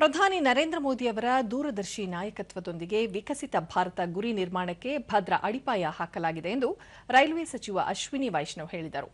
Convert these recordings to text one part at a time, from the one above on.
ಪ್ರಧಾನಿ ನರೇಂದ್ರ ಮೋದಿಯವರ ದೂರದರ್ಶಿ ನಾಯಕತ್ವದೊಂದಿಗೆ ವಿಕಸಿತ ಭಾರತ ಗುರಿ ನಿರ್ಮಾಣಕ್ಕೆ ಭದ್ರ ಅಡಿಪಾಯ ಹಾಕಲಾಗಿದೆ ಎಂದು ರೈಲ್ವೆ ಸಚಿವ ಅಶ್ವಿನಿ ವೈಷ್ಣವ್ ಹೇಳಿದರು.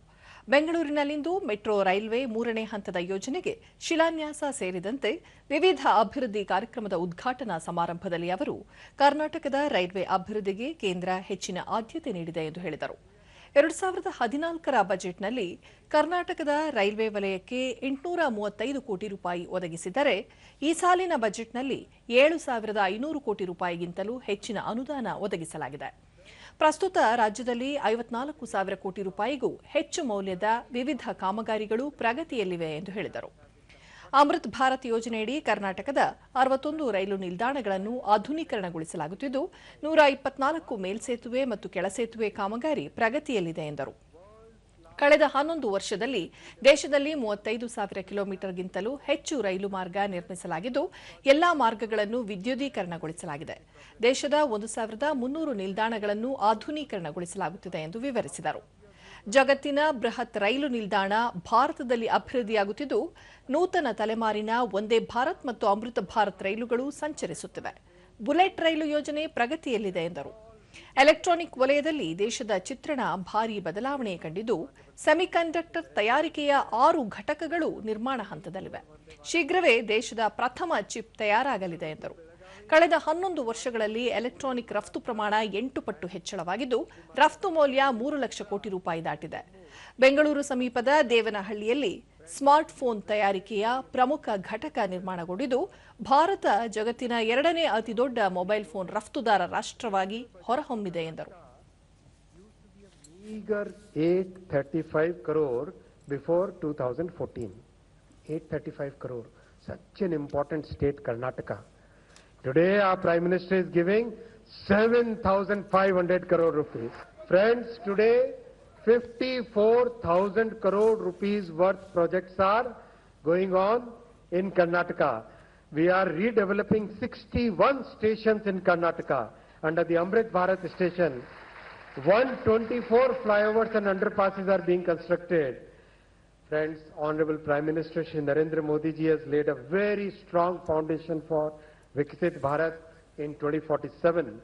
ಬೆಂಗಳೂರಿನಲ್ಲಿಂದು ಮೆಟ್ರೋ ರೈಲ್ವೆ ಮೂರನೇ ಹಂತದ ಯೋಜನೆಗೆ ಶಿಲಾನ್ಯಾಸ ಸೇರಿದಂತೆ ವಿವಿಧ ಅಭಿವೃದ್ಧಿ ಕಾರ್ಯಕ್ರಮದ ಉದ್ಘಾಟನಾ ಸಮಾರಂಭದಲ್ಲಿ ಅವರು, ಕರ್ನಾಟಕದ ರೈಲ್ವೆ ಅಭಿವೃದ್ಧಿಗೆ ಕೇಂದ್ರ ಹೆಚ್ಚಿನ ಆದ್ಯತೆ ನೀಡಿದೆ ಎಂದು ಹೇಳಿದರು. ಎರಡು ಸಾವಿರದ ಹದಿನಾಲ್ಕರ ಬಜೆಟ್ನಲ್ಲಿ ಕರ್ನಾಟಕದ ರೈಲ್ವೆ ವಲಯಕ್ಕೆ ಎಂಟುನೂರ ಮೂವತ್ತೈದು ಕೋಟಿ ರೂಪಾಯಿ ಒದಗಿಸಿದರೆ ಈ ಸಾಲಿನ ಬಜೆಟ್ನಲ್ಲಿ ಏಳು ಸಾವಿರದ ಐನೂರು ಕೋಟಿ ರೂಪಾಯಿಗಿಂತಲೂ ಹೆಚ್ಚಿನ ಅನುದಾನ ಒದಗಿಸಲಾಗಿದೆ. ಪ್ರಸ್ತುತ ರಾಜ್ಯದಲ್ಲಿ ಐವತ್ನಾಲ್ಕು ಸಾವಿರ ಕೋಟಿ ರೂಪಾಯಿಗೂ ಹೆಚ್ಚು ಮೌಲ್ಯದ ವಿವಿಧ ಕಾಮಗಾರಿಗಳು ಪ್ರಗತಿಯಲ್ಲಿವೆ ಎಂದು ಹೇಳಿದರು. ಅಮೃತ್ ಭಾರತ್ ಯೋಜನೆಯಡಿ ಕರ್ನಾಟಕದ ಅರವತ್ತೊಂದು ರೈಲು ನಿಲ್ದಾಣಗಳನ್ನು ಆಧುನೀಕರಣಗೊಳಿಸಲಾಗುತ್ತಿದ್ದು, ನೂರ ಇಪ್ಪತ್ನಾಲ್ಕು ಮೇಲ್ಸೇತುವೆ ಮತ್ತು ಕೆಳಸೇತುವೆ ಕಾಮಗಾರಿ ಪ್ರಗತಿಯಲ್ಲಿದೆ ಎಂದರು. ಕಳೆದ ಹನ್ನೊಂದು ವರ್ಷದಲ್ಲಿ ದೇಶದಲ್ಲಿ ಮೂವತ್ತೈದು ಸಾವಿರ ಕಿಲೋಮೀಟರ್ಗಿಂತಲೂ ಹೆಚ್ಚು ರೈಲು ಮಾರ್ಗ ನಿರ್ಮಿಸಲಾಗಿದ್ದು, ಎಲ್ಲಾ ಮಾರ್ಗಗಳನ್ನು ವಿದ್ಯುದೀಕರಣಗೊಳಿಸಲಾಗಿದೆ. ದೇಶದ ಒಂದು ಸಾವಿರದ ಮುನ್ನೂರು ನಿಲ್ದಾಣಗಳನ್ನು ಆಧುನೀಕರಣಗೊಳಿಸಲಾಗುತ್ತಿದೆ ಎಂದು ವಿವರಿಸಿದರು. ಜಗತ್ತಿನ ಬೃಹತ್ ರೈಲು ನಿಲ್ದಾಣ ಭಾರತದಲ್ಲಿ ಅಭಿವೃದ್ಧಿಯಾಗುತ್ತಿದ್ದು, ನೂತನ ತಲೆಮಾರಿನ ಒಂದೇ ಭಾರತ್ ಮತ್ತು ಅಮೃತ ಭಾರತ್ ರೈಲುಗಳು ಸಂಚರಿಸುತ್ತಿವೆ. ಬುಲೆಟ್ ರೈಲು ಯೋಜನೆ ಪ್ರಗತಿಯಲ್ಲಿದೆ ಎಂದರು. ಎಲೆಕ್ಟ್ರಾನಿಕ್ ವಲಯದಲ್ಲಿ ದೇಶದ ಚಿತ್ರಣ ಭಾರೀ ಬದಲಾವಣೆ ಕಂಡಿದ್ದು, ಸೆಮಿಕಂಡಕ್ಟರ್ ತಯಾರಿಕೆಯ ಆರು ಘಟಕಗಳು ನಿರ್ಮಾಣ ಹಂತದಲ್ಲಿವೆ. ಶೀಘ್ರವೇ ದೇಶದ ಪ್ರಥಮ ಚಿಪ್ ತಯಾರಾಗಲಿದೆ ಎಂದರು. ಕಳೆದ ಹನ್ನೊಂದು ವರ್ಷಗಳಲ್ಲಿ ಎಲೆಕ್ಟ್ರಾನಿಕ್ ರಫ್ತು ಪ್ರಮಾಣ ಎಂಟು ಪಟ್ಟು ಹೆಚ್ಚಳವಾಗಿದ್ದು ರಫ್ತು ಮೌಲ್ಯ ಮೂರು ಲಕ್ಷ ಕೋಟಿ ರೂಪಾಯಿ ದಾಟಿದೆ ಬೆಂಗಳೂರು ಸಮೀಪದ ದೇವನಹಳ್ಳಿಯಲ್ಲಿ ಸ್ಮಾರ್ಟ್ ಫೋನ್ ತಯಾರಿಕೆಯ ಪ್ರಮುಖ ಘಟಕ ನಿರ್ಮಾಣಗೊಂಡಿದ್ದು ಭಾರತ ಜಗತ್ತಿನ ಎರಡನೇ ಅತಿದೊಡ್ಡ ಮೊಬೈಲ್ ಫೋನ್ ರಫ್ತುದಾರ ರಾಷ್ಟ್ರವಾಗಿ ಹೊರಹೊಮ್ಮಿದೆ ಎಂದರು meager 835 crore before 2014. 835 crore. Such an important state, Karnataka. Today, our Prime Minister is giving 7,500 crore rupees. Friends, today, 54,000 crore rupees worth projects are going on in Karnataka. We are redeveloping 61 stations in Karnataka under the Amrit Bharat station. 124 flyovers and underpasses are being constructed. Friends, Honorable Prime Minister Shri Narendra Modi ji has laid a very strong foundation for Viksit Bharat in 2047.